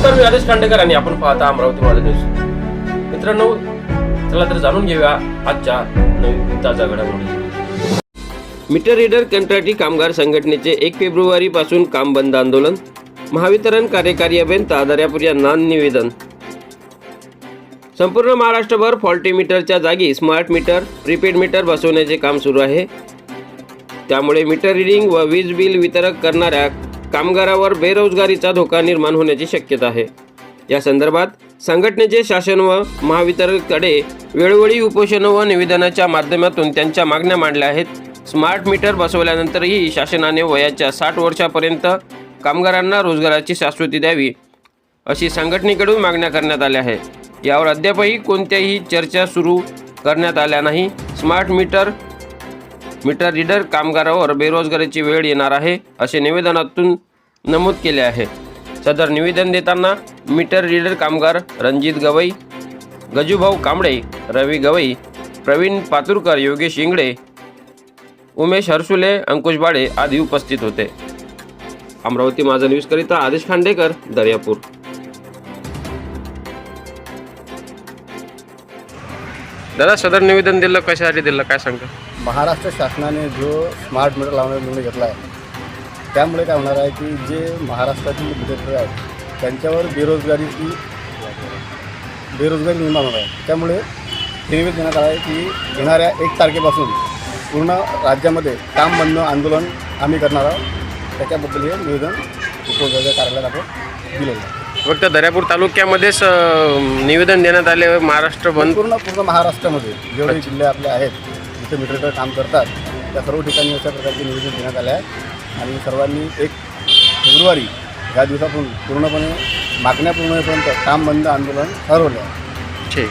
नमस्कार मी आदेश खांडेकर आणि आपण पाहता अमरावती माझा न्यूज मित्रांनो चला तर जाणून घेऊया आजच्या नवीन ताजा घडामोडी. मीटर रीडर कंत्राटी कामगार संघटनेचे एक फेब्रुवारी पासून काम बंद आंदोलन. महावितरण कार्यकारी अभियंता दर्यापूर यांना निवेदन. संपूर्ण महाराष्ट्रभर फॉल्टी मीटरच्या जागी स्मार्ट मीटर प्रीपेड मीटर बसवण्याचे काम सुरू आहे. त्यामुळे मीटर रिडिंग व वीज बिल वितरक करणाऱ्या कामगारावर बेरोजगारीचा धोका निर्माण होण्याची शक्यता आहे. या संदर्भात संघटनेचे शासन व महावितरणकडे वेळोवेळी उपोषण व निवेदनाच्या माध्यमातून त्यांच्या मागण्या मांडल्या आहेत. स्मार्ट मीटर बसवल्यानंतरही शासनाने वयाच्या साठ वर्षापर्यंत कामगारांना रोजगाराची शाश्वती द्यावी अशी संघटनेकडून मागण्या करण्यात आल्या आहे यावर अद्यापही कोणत्याही चर्चा सुरू करण्यात आल्या नाही. स्मार्ट मीटर मीटर रीडर कामगारावर बेरोजगारीची वेळ येणार आहे असे निवेदनातून नमूद केले आहे. सदर निवेदन देताना मीटर रीडर कामगार रणजित गवई गजूभाऊ कांबळे रवी गवई प्रवीण पातुरकर योगेश इंगळे उमेश हर्सुले अंकुश बाळे आदी उपस्थित होते. अमरावती माझा न्यूजकरिता आदेश खांडेकर दर्यापूर. दादा सदर निवेदन दिलं कशासाठी दिलं काय सांगता? महाराष्ट्र शासनाने जो स्मार्ट मीटर लावण्याचा निर्णय घेतला आहे त्यामुळे काय होणार आहे की जे महाराष्ट्रातील विद्यार्थी आहेत त्यांच्यावर बेरोजगारीची बेरोजगारी निर्माण होणार आहे. त्यामुळे हे निवेदन देण्यात आलं आहे की येणाऱ्या एक तारखेपासून पूर्ण राज्यामध्ये काम बंद आंदोलन आम्ही करणार आहोत. त्याच्याबद्दल हे निवेदन उपविभागीय कार्यालयात आपण दिलेलं आहे. फक्त दर्यापूर तालुक्यामध्येच निवेदन देण्यात आले महाराष्ट्र बंद? पूर्ण पूर्ण महाराष्ट्रामध्ये जेवढे जिल्हे आपले आहेत जिथे मीटरकडे काम करतात त्या सर्व ठिकाणी अशा प्रकारचे निवेदन देण्यात आले आहे. आणि सर्वांनी एक फेब्रुवारी या दिवसापासून पूर्णपणे मागण्या पूर्णपर्यंत काम बंद आंदोलन ठरवलं आहे. ठीक.